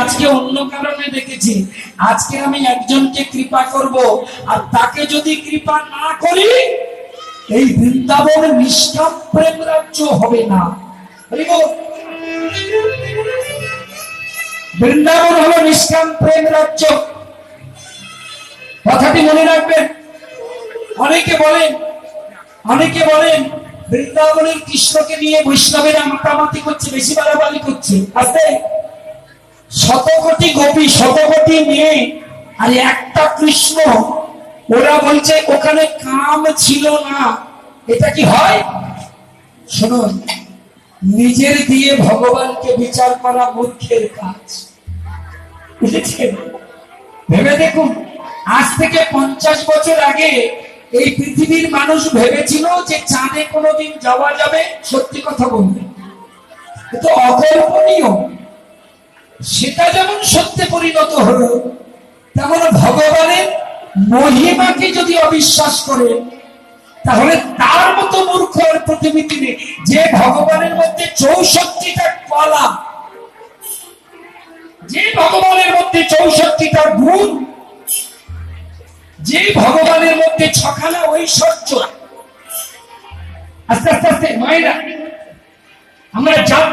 আজকে অন্য কারণে দেখেছি আজকে আমি একজনকে কৃপা করব, আর তাকে যদি কৃপা না করি, এই বৃন্দাবন নিষ্কাম প্রেম রাজ্য হবে না। বৃন্দাবন হলো নিষ্কাম প্রেম রাজ্য। কথাটি মনে রাখবেন। অনেকে বলেন অনেকে বলেন, বৃন্দাবনের কৃষ্ণকে নিয়ে বৈষ্ণবেরা মাতামাতি করছে, বেশি বাড়াবাড়ি করছে। শত কোটি গোপী শত কোটি মেয়ে আর একটা কৃষ্ণ, ওরা বলছে, ওখানে কাম ছিল না। এটা কি হয়? শুনুন, নিজের দিয়ে ভগবানকে বিচার করা মূর্খের কাজ। বুঝেছেন? ভেবে দেখুন, আজ থেকে পঞ্চাশ বছর আগে এই পৃথিবীর মানুষ ভেবেছিল যে চাঁদে কোনোদিন যাওয়া যাবে। সত্যি কথা বলবে কিন্তু অকল্পনীয়। সেটা যেমন সত্যে পরিণত হলো, তেমন ভগবানের মহিমাকে যদি অবিশ্বাস করে, তাহলে তার মতো মূর্খ আর পৃথিবীতে নেই। যে ভগবানের মধ্যে চৌষট্টিটা কলা, যে ভগবানের মধ্যে চৌষট্টিটা গুণ, যে ভগবানের মধ্যে ছখানা ঐশ্বর্য, আস্তে আস্তে আস্তে, মায়েরা, আমরা যাত্রা